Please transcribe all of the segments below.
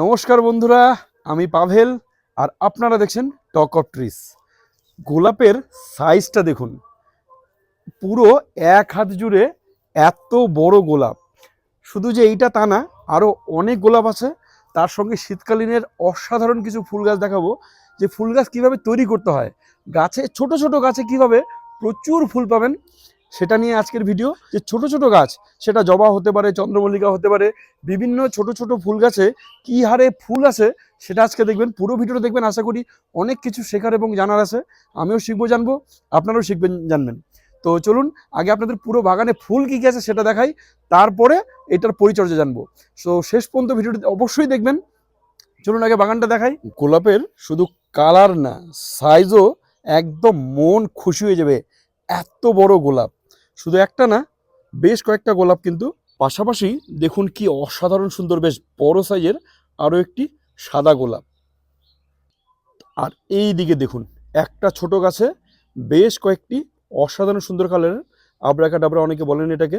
নমস্কার বন্ধুরা, আমি পাভেল আর আপনারা দেখছেন টক অফ ট্রিস গোলাপের সাইজটা দেখুন। পুরো এক হাত জুড়ে এত বড় গোলাপ। শুধু যে এইটা তা না আরও অনেক গোলাপ আছে। তার সঙ্গে শীতকালীনের অসাধারণ কিছু ফুল গাছ দেখাবো। যে ফুল গাছ কীভাবে তৈরি করতে হয়, গাছে, ছোট ছোট গাছে কীভাবে প্রচুর ফুল পাবেন সেটা নিয়ে আজকের ভিডিও যে ছোট ছোট গাছ, সেটা জবা হতে পারে, চন্দ্রমল্লিকা হতে পারে, বিভিন্ন ছোট ছোট ফুল গাছে কি হারে ফুল আছে, সেটা আজকে দেখবেন, পুরো ভিডিওটা দেখবেন, আশা করি অনেক কিছু শেখার এবং জানার আছে। আমিও শিখব, জানব, আপনারাও শিখবেন, জানবেন। তো চলুন, আগে আপনাদের পুরো বাগানে ফুল কী কী আছে সেটা দেখাই, তারপরে এটার পরিচর্যা জানব। সো শেষ পর্যন্ত ভিডিওটি অবশ্যই দেখবেন। চলুন, আগে বাগানটা দেখাই। গোলাপের শুধু কালার না সাইজও একদম মন খুশি হয়ে যাবে, এত বড় গোলাপ। শুধু একটা না, বেশ কয়েকটা গোলাপ কিন্তু পাশাপাশি দেখুন কি অসাধারণ সুন্দর, বেশ বড় সাইজের আরও একটি সাদা গোলাপ। আর এই দিকে দেখুন, একটা ছোট গাছে বেশ কয়েকটি অসাধারণ সুন্দর কালারের আবরাকা ডাবরা অনেকে বলেন এটাকে।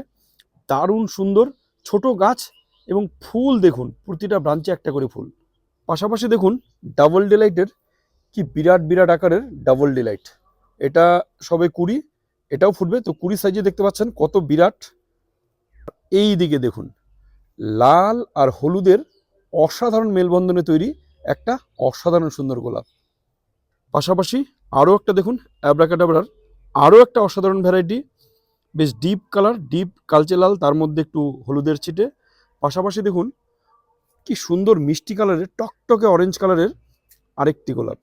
দারুণ সুন্দর ছোট গাছ এবং ফুল দেখুন, প্রতিটা ব্রাঞ্চে একটা করে ফুল। পাশাপাশি দেখুন, ডাবল ডিলাইটের কি বিরাট বিরাট আকারের ডাবল ডিলাইট। এটা সবে কুড়ি এটাও ফুটবে। তো কুড়ি সাইজে দেখতে পাচ্ছেন কত বিরাট। এই দিকে দেখুন, লাল আর হলুদের অসাধারণ মেলবন্ধনে তৈরি একটা অসাধারণ সুন্দর গোলাপ। পাশাপাশি আরও একটা দেখুন অ্যাব্রাকাডাবরার আরও একটা অসাধারণ ভ্যারাইটি বেশ ডিপ কালার ডিপ কালচে লাল, তার মধ্যে একটু হলুদের ছিটে। পাশাপাশি দেখুন, কি সুন্দর মিষ্টি কালারের টকটকে অরেঞ্জ কালারের আরেকটি গোলাপ।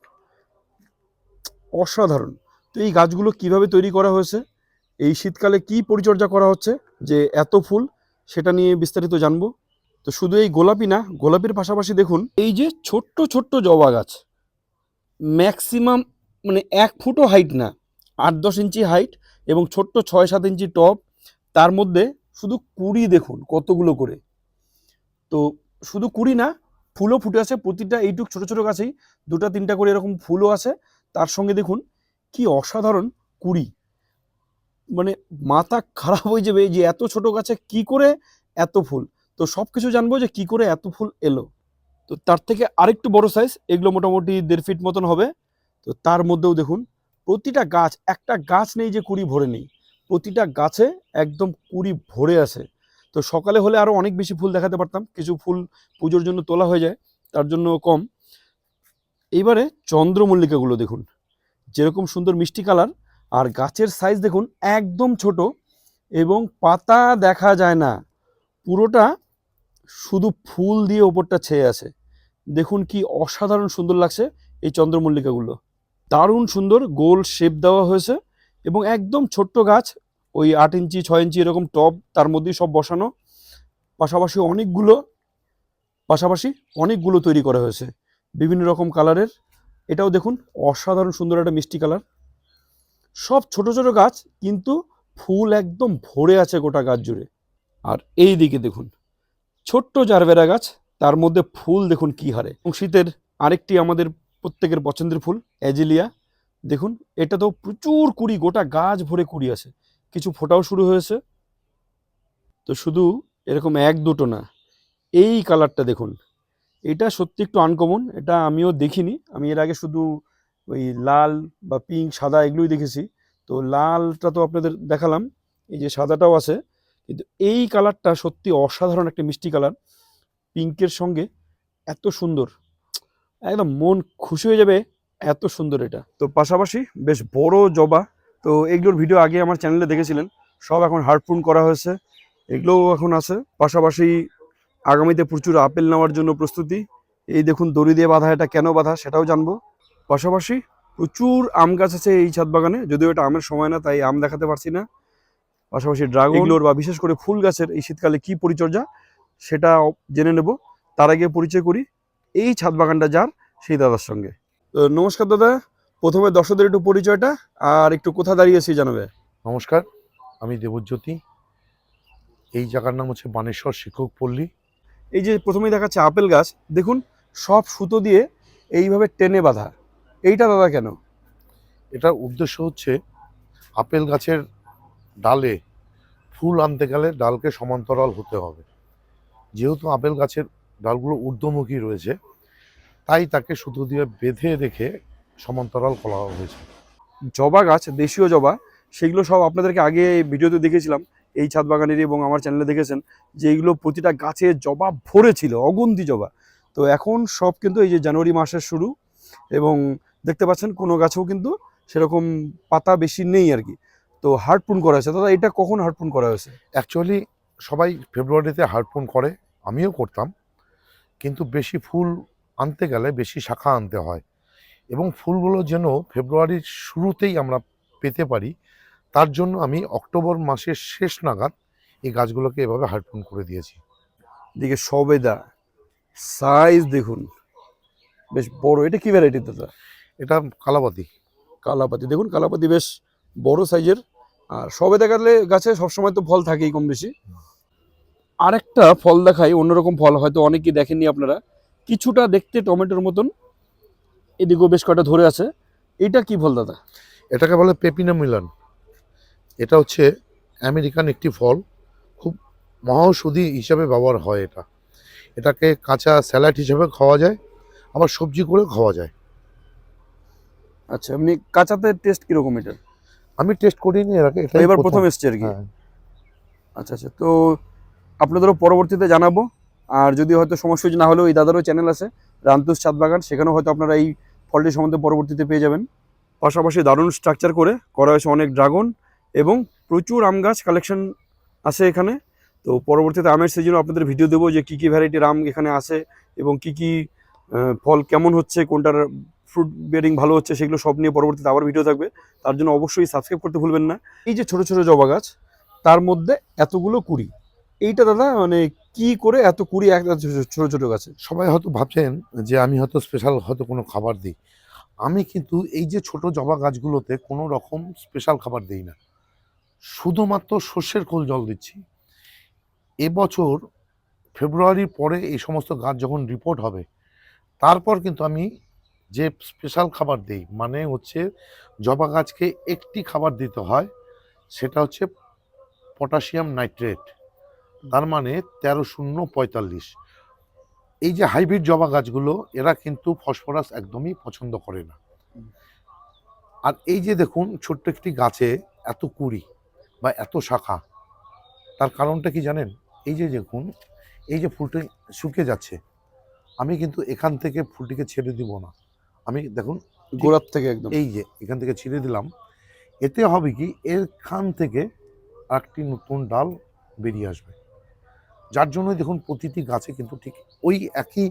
অসাধারণ। তো এই গাছগুলো কীভাবে তৈরি করা হয়েছে? এই শীতকালে কি পরিচর্যা করা হচ্ছে? যে এত ফুল, সেটা নিয়ে বিস্তারিত জানব। তো শুধু এই গোলাপি না, গোলাপের পাশাপাশি দেখুন, এই যে ছোট্ট ছোট্ট জবা গাছ। ম্যাক্সিমাম মানে এক ফুটও হাইট না, আট, দশ ইঞ্চি হাইট এবং ছোট্ট ছয়, সাত ইঞ্চি টপ। তার মধ্যে শুধু কুড়ি দেখুন, কতগুলো করে। তো শুধু কুড়ি না, ফুলও ফুটে আছে, প্রতিটা এইটুক ছোট ছোট গাছেই দুটা, তিনটা করে এরকম ফুলও আছে। তার সঙ্গে দেখুন কি অসাধারণ কুড়ি। মানে মাথা খারাপ হয়ে যাবে যে এত ছোট গাছে কি করে এত ফুল? তো সব কিছু জানব যে কি করে এত ফুল এলো। তো তার থেকে আরেকটু বড় সাইজ এগুলো মোটামুটি দেড় ফিট মতন হবে। তো তার মধ্যেও দেখুন, প্রতিটা গাছ, একটা গাছ নেই যে কুড়ি ভরে নেই। প্রতিটা গাছে একদম কুড়ি ভরে আছে। তো সকালে হলে আরও অনেক বেশি ফুল দেখাতে পারতাম। কিছু ফুল পুজোর জন্য তোলা হয়ে যায়, তার জন্য কম। এইবারে চন্দ্রমল্লিকাগুলো দেখুন। যেরকম সুন্দর মিষ্টি কালার, আর গাছের সাইজ দেখুন একদম ছোট এবং পাতা দেখা যায় না। পুরোটা শুধু ফুল দিয়ে ওপরটা ছেয়ে আছে। দেখুন কি অসাধারণ সুন্দর লাগছে এই চন্দ্রমল্লিকাগুলো। দারুণ সুন্দর গোল শেপ দেওয়া হয়েছে এবং একদম ছোট্ট গাছ, ওই আট ইঞ্চি, ছয় ইঞ্চি এরকম টব তার মধ্যেই সব বসানো। পাশাপাশি অনেকগুলো পাশাপাশি অনেকগুলো তৈরি করা হয়েছে। বিভিন্ন রকম কালারের এটাও দেখুন, অসাধারণ সুন্দর একটা মিষ্টি কালার। সব ছোট ছোট গাছ, কিন্তু ফুল একদম ভরে আছে গোটা গাছ জুড়ে। আর এই দিকে দেখুন, ছোট্ট জারবেরা গাছ, তার মধ্যে ফুল দেখুন কি হারে। শীতের আরেকটি আমাদের প্রত্যেকের পছন্দের ফুল, অ্যাজিলিয়া। দেখুন এটা তো প্রচুর কুড়ি, গোটা গাছ ভরে কুড়ি আছে। কিছু ফোটাও শুরু হয়েছে। তো শুধু এরকম এক দুটো না, এই কালারটা দেখুন এটা সত্যি একটু আনকমন এটা আমিও দেখিনি। আমি এর আগে শুধু ওই লাল বা পিঙ্ক সাদা এগুলোই দেখেছি। তো লালটা তো আপনাদের দেখালাম, এই যে সাদাটাও আছে। কিন্তু এই কালারটা সত্যি অসাধারণ একটা মিষ্টি কালার পিঙ্কের সঙ্গে এত সুন্দর। একদম মন খুশি হয়ে যাবে এত সুন্দর এটা। তো পাশাপাশি বেশ বড় জবা, তো এগুলোর ভিডিও আগে আমার চ্যানেলে দেখেছিলেন, সব এখন হার্ডফুন করা হয়েছে, এগুলোও এখন আছে। পাশাপাশি আগামীতে প্রচুর আপেল নেওয়ার জন্য প্রস্তুতি। এই দেখুন দড়ি দিয়ে বাঁধা এটা কেন বাঁধা সেটাও জানব। পাশাপাশি প্রচুর আম গাছ আছে এই ছাদ বাগানে যদিও এটা আমের সময় না তাই আম দেখাতে পারছি না। পাশাপাশি ড্রাগনগুলোর বা বিশেষ করে ফুল গাছের এই শীতকালে কি পরিচর্যা সেটা জেনে নেব। তার আগে পরিচয় করি এই ছাদ বাগানটা যার সেই দাদার সঙ্গে। তো নমস্কার দাদা প্রথমে দর্শকদের একটু পরিচয়টা আর একটু কোথা দাঁড়িয়েছি জানাবে। নমস্কার আমি দেবজ্যোতি। এই জায়গার নাম হচ্ছে বানেশ্বর শিক্ষক পল্লী। এই যে প্রথমেই দেখাচ্ছে আপেল গাছ দেখুন সব সুতো দিয়ে এইভাবে টেনে বাঁধা। এইটা দাদা কেন? এটার উদ্দেশ্য হচ্ছে আপেল গাছের ডালে ফুল আনতে গেলে ডালকে সমান্তরাল হতে হবে। যেহেতু আপেল গাছের ডালগুলো ঊর্ধ্বমুখী রয়েছে তাই তাকে সুতো দিয়ে বেঁধে রেখে সমান্তরাল করা হয়েছে। জবা গাছ দেশীয় জবা সেগুলো সব আপনাদেরকে আগে ভিডিওতে দেখেছিলাম। এই ছাদ বাগানেরই এবং আমার চ্যানেলে দেখেছেন যে এইগুলো প্রতিটা গাছে জবা ভরে ছিল অগুন্তি জবা। তো এখন সব কিন্তু এই যে জানুয়ারি মাসের শুরু এবং দেখতে পাচ্ছেন কোনো গাছেও কিন্তু সেরকম পাতা বেশি নেই আর কি। তো হার্টপুন করা হয়েছে। দাদা, এটা কখন হার্টপুন করা হয়েছে? অ্যাকচুয়ালি সবাই ফেব্রুয়ারিতে হার্টফোন করে, আমিও করতাম। কিন্তু বেশি ফুল আনতে গেলে বেশি শাখা আনতে হয়। এবং ফুলগুলো যেন ফেব্রুয়ারির শুরুতেই আমরা পেতে পারি তার জন্য আমি অক্টোবর মাসের শেষ নাগাদ এই গাছগুলোকে এভাবে হার্টফোন করে দিয়েছি। দিকে সবেদা সাইজ দেখুন বেশ বড়। এটা কি ভ্যারাইটি দাদা? এটা কালাপাতি। কালাপাতি। দেখুন কালাপাতি বেশ বড় সাইজের আর সবে দেখালে গাছে সবসময় তো ফল থাকেই কম বেশি আরেকটা ফল দেখাই অন্যরকম ফল হয়তো অনেকেই দেখেননি আপনারা। কিছুটা দেখতে টমেটোর মতন। এদিকেও বেশ কয়টা ধরে আছে। এটা কি ফল দাদা? এটাকে বলে পেপিনা মিলন। এটা হচ্ছে আমেরিকান একটি ফল। খুব মহাঔষধি হিসাবে ব্যবহার হয় এটা। এটাকে কাঁচা স্যালাড হিসাবে খাওয়া যায় আবার সবজি করে খাওয়া যায়। আচ্ছা এমনি কাঁচাতে টেস্ট কীরকম এটা আমি টেস্ট করিনি এর আগে এবার প্রথম। এসছে আর কি? হ্যাঁ। আচ্ছা আচ্ছা তো আপনাদেরও পরবর্তীতে জানাব। আর যদি হয়তো সমস্যা না হলেও এই দাদারও চ্যানেল আছে রান্তুস ছাদ বাগান সেখানেও হয়তো আপনারা এই ফলটি সম্বন্ধে পরবর্তীতে পেয়ে যাবেন। পাশাপাশি দারুণ স্ট্রাকচার করে করা হয়েছে অনেক ড্রাগন এবং প্রচুর আম গাছ কালেকশন আছে এখানে। তো পরবর্তীতে আমের সিজনও আপনাদের ভিডিও দেবো যে কী কী ভ্যারাইটির আম এখানে আসে এবং কি কি ফল কেমন হচ্ছে, কোনটার ফ্রুট বিয়ারিং ভালো হচ্ছে সেগুলো সব নিয়ে পরবর্তীতে আবার ভিডিও থাকবে। তার জন্য অবশ্যই সাবস্ক্রাইব করতে ভুলবেন না। এই যে ছোট ছোট জবা গাছ, তার মধ্যে এতগুলো কুড়ি। এইটা দাদা মানে কি করে এত কুড়ি এক ছোট ছোট গাছে? সবাই হয়তো ভাবছেন যে আমি হয়তো স্পেশাল হয়তো কোনো খাবার দিই। আমি কিন্তু এই যে ছোট জবা গাছগুলোতে কোনো রকম স্পেশাল খাবার দিই না। শুধুমাত্র সর্ষের খোল জল দিচ্ছি। এবছর ফেব্রুয়ারির পরে এই সমস্ত গাছ যখন রিপোর্ট হবে, তারপর কিন্তু আমি যে স্পেশাল খাবার দিই মানে হচ্ছে জবা গাছকে একটি খাবার দিতে হয়, সেটা হচ্ছে পটাশিয়াম নাইট্রেট তার মানে তেরো শূন্য পঁয়তাল্লিশ। এই যে হাইব্রিড জবা গাছগুলো, এরা কিন্তু ফসফরাস একদমই পছন্দ করে না। আর এই যে দেখুন, ছোট্ট একটি গাছে এত কুড়ি বা এত শাখা তার কারণটা কি জানেন? এই যে দেখুন এই যে ফুলটি শুকিয়ে যাচ্ছে আমি কিন্তু এখান থেকে ফুলটিকে ছেড়ে দিব না। আমি দেখুন গোড়ার থেকে একদম। এই যে এখান থেকে ছিঁড়ে দিলাম এতে হবে কি এখান থেকে একটি নতুন ডাল বেরিয়ে আসবে। যার জন্য দেখুন প্রতিটি গাছে কিন্তু ঠিক ওই একই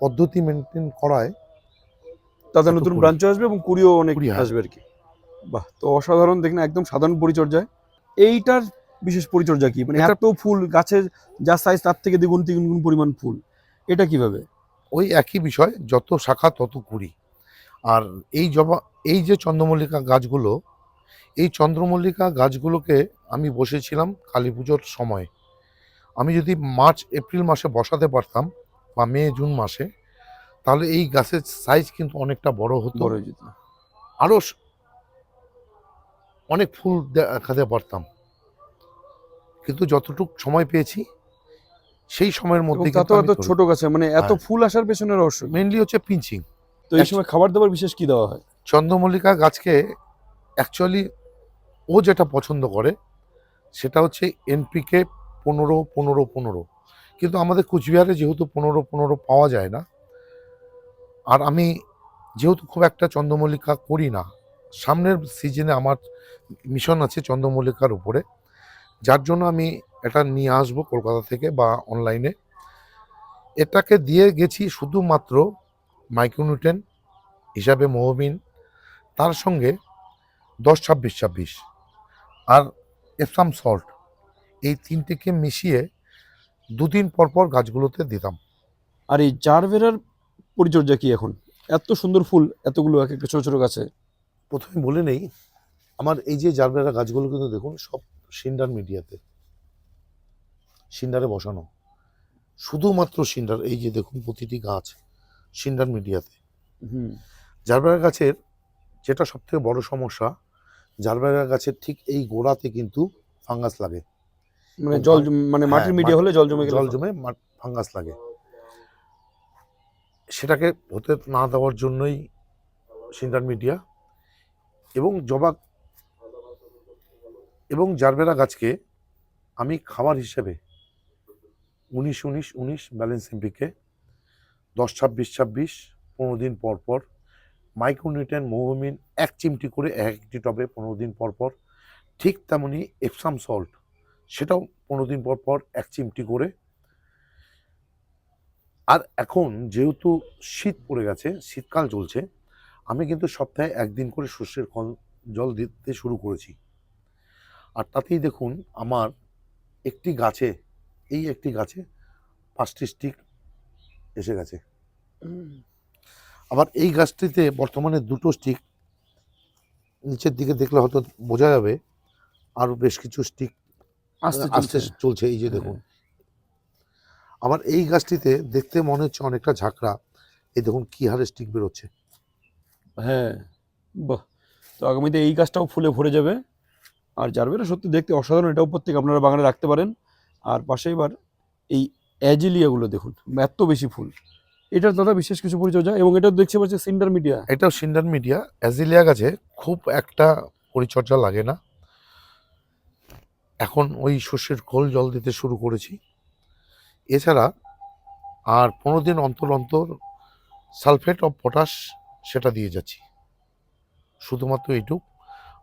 পদ্ধতি মেনটেন করায় তাতে নতুন ব্রাঞ্চ আসবে এবং কুড়িও অনেক। আসবে আর কি। বাহ তো অসাধারণ দেখুন একদম সাধারণ পরিচর্যায়। এইটার বিশেষ পরিচর্যা কি? মানে এত ফুল গাছের যা সাইজ তার থেকে দ্বিগুণ তিনগুণ পরিমাণ ফুল এটা কীভাবে? ওই একই বিষয় যত শাখা তত কুড়ি। আর এই জবা এই যে চন্দ্রমল্লিকা গাছগুলো এই চন্দ্রমল্লিকা গাছগুলোকে আমি বসেছিলাম কালী পুজোর সময়। আমি যদি মার্চ এপ্রিল মাসে বসাতে পারতাম বা মে জুন মাসে তাহলে এই গাছের সাইজ কিন্তু অনেকটা বড় হতো। আরও অনেক ফুল দেখাতে পারতাম। কিন্তু যতটুক সময় পেয়েছি সেই সময়ের মধ্যে এত ছোট গাছে মানে এত হ্যাঁ। ফুল আসার পেছনে রহস্য মেনলি হচ্ছে পিঞ্চিং। তো এই সময় খাবার দাবার বিশেষ কি দেওয়া হয়? চন্দ্রমল্লিকা গাছকে অ্যাকচুয়ালি ও যেটা পছন্দ করে সেটা হচ্ছে এনপিকে পনেরো পনেরো পনেরো। কিন্তু আমাদের কুচবিহারে যেহেতু পনেরো পনেরো পাওয়া যায় না আর আমি যেহেতু খুব একটা চন্দ্রমল্লিকা করি না সামনের সিজনে আমার মিশন আছে চন্দ্রমল্লিকার উপরে। যার জন্য আমি এটা নিয়ে আসব কলকাতা থেকে বা অনলাইনে এটাকে দিয়ে গেছি শুধুমাত্র মাইক্রোনিউট্রেন হিসাবে মহবিন। তার সঙ্গে দশ ছাব্বিশ ছাব্বিশ আর এপসাম সল্ট এই তিনটিকে মিশিয়ে দুদিন পর পর গাছগুলোতে দিতাম। আর এই জারভেরার পরিচর্যা কি এখন? এত সুন্দর ফুল, এতগুলো এক একটা ছোট ছোট গাছে। প্রথমে বলে নেই আমার এই যে জারবেরা গাছগুলো কিন্তু দেখুন সব সিন্ডার মিডিয়াতে। সিন্ডারে বসানো। শুধুমাত্র সিন্ডার এই যে দেখুন প্রতিটি গাছ সিন্ডার মিডিয়াতে। হুম। জারবেরা গাছের যেটা সবথেকে বড় সমস্যা জারবেরা গাছের ঠিক এই গোড়াতে কিন্তু ফাঙ্গাস লাগে। মানে জল। মানে হ্যাঁ, মাটির মিডিয়া হলে জল জমে জল জমে ফাঙ্গাস লাগে। সেটাকে হতে না দেওয়ার জন্যই সিন্ডার মিডিয়া এবং জবা এবং জারবেরা গাছকে আমি খাবার হিসেবে উনিশ উনিশ উনিশ ব্যালেন্স এমপিকে, দশ, ছাব্বিশ ছাব্বিশ, পনেরো দিন পর পর মাইক্রোনিউট্রেন মোহমিন এক চিমটি করে এক একটি টবে পনেরো দিন পর পর ঠিক তেমনি এপসাম সল্ট সেটাও পনেরো দিন পর পর এক চিমটি করে। আর এখন যেহেতু শীত পড়ে গেছে, শীতকাল চলছে আমি কিন্তু সপ্তাহে একদিন করে শস্যের কল জল দিতে শুরু করেছি। আর তাতেই দেখুন আমার একটি গাছে এই একটি গাছে পাঁচটি স্টিক এসে গেছে। আবার এই গাছটিতে বর্তমানে দুটো স্টিক নিচের দিকে দেখলে হয়তো বোঝা যাবে আরও বেশ কিছু স্টিক আস্তে আস্তে চলছে। চলছে এই যে দেখুন। আবার এই গাছটিতে দেখতে মনে হচ্ছে অনেকটা ঝাঁকড়া। এই দেখুন কি হারে স্টিক বেরোচ্ছে। হ্যাঁ বাহ। তো আগামীতে এই গাছটাও ফুলে ভরে যাবে। আর জারবেরা সত্যি দেখতে অসাধারণ, এটাও প্রত্যেক আপনারা বাগানে রাখতে পারেন। আর পাশে এবার এই অ্যাজিলিয়াগুলো দেখুন, এত বেশি ফুল। এটার দাদা বিশেষ কিছু পরিচর্যা এবং এটা দেখতে পাচ্ছি সিন্ডার মিডিয়া। এটাও সিন্ডার মিডিয়া, অ্যাজিলিয়া গাছে খুব একটা পরিচর্যা লাগে না। এখন ওই শস্যের খোল জল দিতে শুরু করেছি। এছাড়া আর পনেরো দিন অন্তর অন্তর সালফেট অফ পটাশ সেটা দিয়ে যাচ্ছি। শুধুমাত্র এইটুক।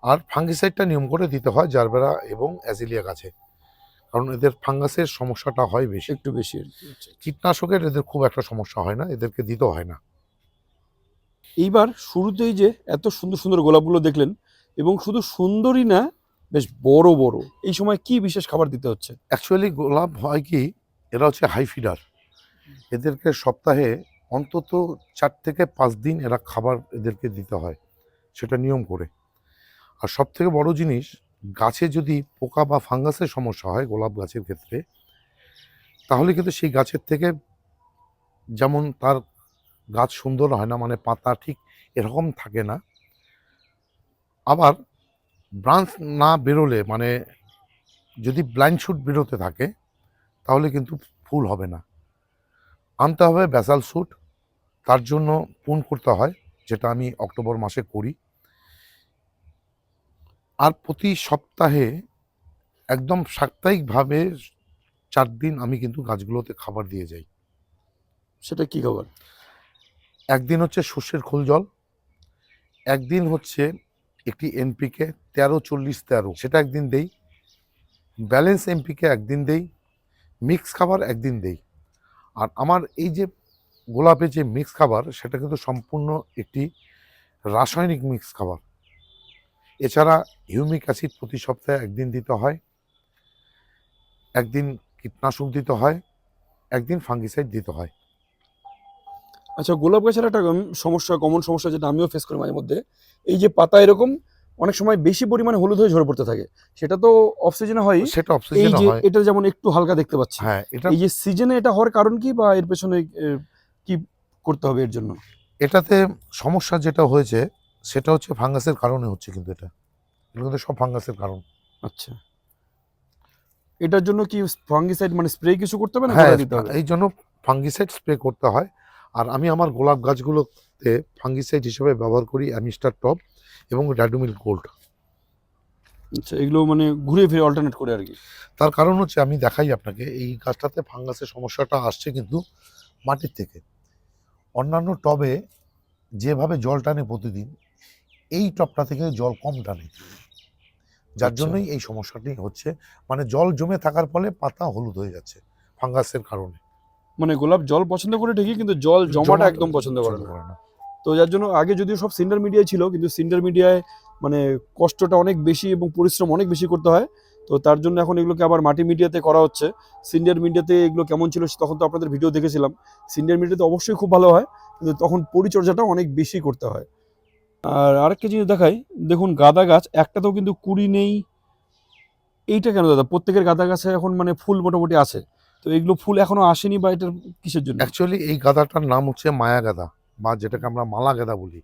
আর ফাঙ্গিসাইডটা নিয়ম করে দিতে হয় জারবেরা এবং অ্যাজিলিয়া গাছে। কারণ এদের ফাঙ্গাসের সমস্যাটা হয় বেশি। একটু বেশি কি। আচ্ছা। কীটনাশকের এদের খুব একটা সমস্যা হয় না এদেরকে দিতে হয় না। এইবার শুরুতেই যে এত সুন্দর সুন্দর গোলাপগুলো দেখলেন এবং শুধু সুন্দরই না বেশ বড় বড়। এই সময় কি বিশেষ খাবার দিতে হচ্ছে? অ্যাকচুয়ালি গোলাপ হয় কি এরা হচ্ছে হাই ফিডার এদেরকে সপ্তাহে অন্তত চার থেকে পাঁচ দিন এরা খাবার এদেরকে দিতে হয়, সেটা নিয়ম করে। আর সব থেকে বড় জিনিস, গাছে যদি পোকা বা ফাঙ্গাসের সমস্যা হয়, গোলাপ গাছের ক্ষেত্রে, তাহলে কিন্তু সেই গাছের থেকে যেমন তার গাছ সুন্দর হয় না মানে পাতা ঠিক এরকম থাকে না, আবার ব্রাঞ্চ না বেরোলে মানে যদি ব্লাইন্ড শুট বেরোতে থাকে, তাহলে কিন্তু ফুল হবে না। আনতে হবে ব্যাসাল শুট তার জন্য পুন করতে হয় যেটা আমি অক্টোবর মাসে করি। আর প্রতি সপ্তাহে একদম সাপ্তাহিকভাবে চার দিন আমি কিন্তু গাছগুলোতে খাবার দিয়ে যাই। সেটা কি খাবার? একদিন হচ্ছে সর্ষের খোল জল একদিন হচ্ছে একটি এমপিকে তেরো চল্লিশ তেরো সেটা একদিন দেই। ব্যালেন্স এমপিকে একদিন দেই মিক্স খাবার একদিন দেই। আর আমার এই যে গোলাপে যে মিক্স খাবার সেটা কিন্তু সম্পূর্ণ একটি রাসায়নিক মিক্স খাবার। এছাড়া হিউমিক অ্যাসিড প্রতি সপ্তাহে একদিন দিতে হয় একদিন কীটনাশক দিতে হয় একদিন ফাঙ্গিসাইড দিতে হয়। আচ্ছা গোলাপ গাছের একটা সমস্যা কমন সমস্যা যেটা আমিও ফেস করি মাঝে মধ্যে এই যে পাতা এরকম অনেক সময় বেশি পরিমাণে হলুদ হয়ে ঝরে পড়তে থাকে। সেটা তো অফ সিজনে হয় সেটা অক্সিজেন হয়। এটা যেমন একটু হালকা দেখতে পাচ্ছি। হ্যাঁ এটা এই যে সিজনে এটা হওয়ার কারণ কি বা এর পেছনে কি করতে হবে এর জন্য? এটাতে সমস্যা যেটা হয়েছে সেটা হচ্ছে ফাঙ্গাসের কারণে হচ্ছে কিন্তু এটা। এগুলো কিন্তু সব ফাঙ্গাসের কারণ। আচ্ছা। এটার জন্য কি ফাঙ্গিসাইড মানে স্প্রে কিছু করতে হবে না হ্যাঁ এই জন্য ফাঙ্গিসাইড স্প্রে করতে হয়। আর আমি আমার গোলাপ গাছগুলোতে ফাঙ্গিসাইড হিসেবে ব্যবহার করি অ্যামিস্টার টপ এবং র্যাডোমিল গোল্ড। আচ্ছা এগুলো মানে ঘুরে ফিরে অল্টারনেট করে আর কি? তার কারণ হচ্ছে আমি দেখাই আপনাকে এই গাছটাতে ফাঙ্গাসের সমস্যাটা আসছে কিন্তু মাটির থেকে। অন্যান্য টবে যেভাবে জল টানে প্রতিদিন এই টবটা থেকে জল কম টানে। যার আচ্ছা। জন্যই এই সমস্যাটি হচ্ছে। মানে জল জমে থাকার ফলে পাতা হলুদ হয়ে যাচ্ছে ফাঙ্গাসের কারণে। মানে গোলাপ জল পছন্দ করে ঠিকই কিন্তু জল জমাটা একদম পছন্দ করে না। তো যার জন্য আগে যদিও সব সিন্ডার মিডিয়ায় ছিল কিন্তু সিন্ডার মিডিয়ায় মানে কষ্টটা অনেক বেশি এবং পরিশ্রম অনেক বেশি করতে হয়। তো তার জন্য এখন এগুলোকে আবার মাটি মিডিয়াতে করা হচ্ছে। সিন্ডার মিডিয়াতে এগুলো কেমন ছিল তখন তো আপনাদের ভিডিও দেখেছিলাম। সিন্ডার মিডিয়াতে অবশ্যই খুব ভালো হয় কিন্তু তখন পরিচর্যাটা অনেক বেশি করতে হয়। আর আরেকটা জিনিস দেখাই দেখুন গাঁদা গাছ একটাতেও কিন্তু কুড়ি নেই। এইটা কেন দাদা? প্রত্যেকের গাঁদা গাছে এখন মানে ফুল মোটামুটি আছে। তো এগুলো ফুল এখনও আসেনি বা এটার কিসের জন্য? অ্যাকচুয়ালি এই গাঁদাটার নাম হচ্ছে মায়া গাঁদা বা যেটাকে আমরা মালা গাঁদা বলি।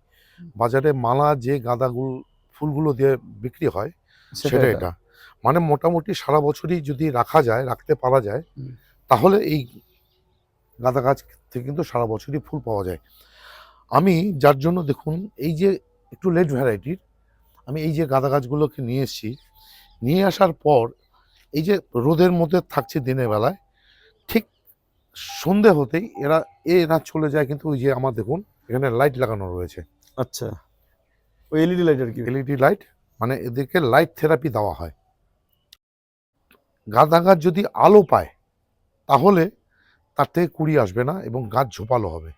বাজারে মালা যে গাঁদাগুলো ফুলগুলো দিয়ে বিক্রি হয় সেটা এটা। মানে মোটামুটি সারা বছরই যদি রাখা যায় রাখতে পারা যায় তাহলে এই গাঁদা গাছ থেকে কিন্তু সারা বছরই ফুল পাওয়া যায়। আমি যার জন্য দেখুন এই যে একটু লেট ভ্যারাইটির আমি এই যে গাঁদা গাছগুলোকে নিয়ে এসেছি নিয়ে আসার পর এই যে রোদের মধ্যে থাকছে দিনের বেলায় ঠিক সন্ধে হতেই এরা এরা চলে যায় কিন্তু ওই যে আমার দেখুন এখানে লাইট লাগানো রয়েছে। আচ্ছা। ওই এলইডি লাইট আর কি? এলইডি লাইট মানে এদেরকে লাইট থেরাপি দেওয়া হয়। গাঁদা গাছ যদি আলো পায় তাহলে তার থেকে কুড়ি আসবে না এবং গাছ ঝোপালো হবে।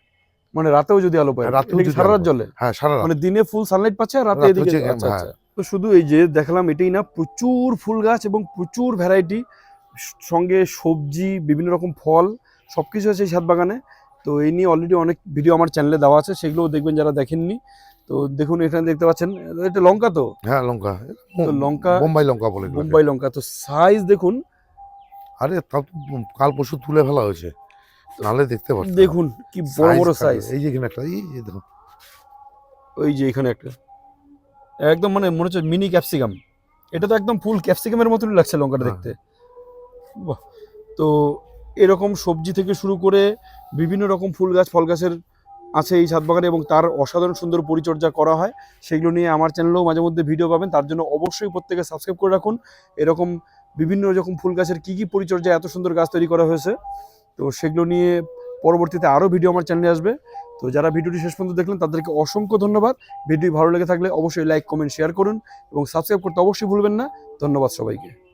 মানে রাতেও যদি আলো পায় রাতেও যদি সারা রাত জ্বলে? হ্যাঁ সারা রাত। মানে দিনে ফুল সানলাইট পাচ্ছে আর রাতে রাত এদিকে আচ্ছা হ্যাঁ। আচ্ছা। তো শুধু এই যে দেখলাম এটাই না প্রচুর ফুল গাছ এবং প্রচুর ভ্যারাইটি সঙ্গে সবজি বিভিন্ন রকম ফল সবকিছু আছে এই ছাদ বাগানে। তো এই নিয়ে অলরেডি অনেক ভিডিও আমার চ্যানেলে দেওয়া আছে সেগুলোও দেখবেন যারা দেখেননি। তো দেখুন এখানে দেখতে পাচ্ছেন এটা লঙ্কা তো? হ্যাঁ লঙ্কা। তো লঙ্কা বোম্বাই লঙ্কা বলে। মুম্বাই লঙ্কা। তো সাইজ দেখুন। আরে তা তো কাল পরশু তুলে ফেলা হয়েছে। নালে দেখতে পাচ্ছেন দেখুন কি বড় বড় সাইজ এই যে এখানে একটা এই যে দেখুন। ওই যে এখানে একটা। একদম মানে মনে হচ্ছে মিনি ক্যাপসিকাম এটা তো একদম ফুল ক্যাপসিকামের মতনই লাগছে লঙ্কাটা হ্যাঁ। দেখতে। বাহ। তো এরকম সবজি থেকে শুরু করে বিভিন্ন রকম ফুল গাছ ফল গাছের আছে এই ছাদ বাগানে এবং তার অসাধারণ সুন্দর পরিচর্যা করা হয়। সেগুলো নিয়ে আমার চ্যানেলেও মাঝে মধ্যে ভিডিও পাবেন। তার জন্য অবশ্যই প্রত্যেকে সাবস্ক্রাইব করে রাখুন। এরকম বিভিন্ন রকম ফুল গাছের কী কী পরিচর্যা এত সুন্দর গাছ তৈরি করা হয়েছে। তো সেগুলো নিয়ে পরবর্তীতে আরও ভিডিও আমার চ্যানেলে আসবে। তো যারা ভিডিওটি শেষ পর্যন্ত দেখলেন, তাদেরকে অসংখ্য ধন্যবাদ। ভিডিও ভালো লেগে থাকলে অবশ্যই লাইক, কমেন্ট শেয়ার করুন এবং সাবস্ক্রাইব করতে অবশ্যই ভুলবেন না। ধন্যবাদ সবাইকে।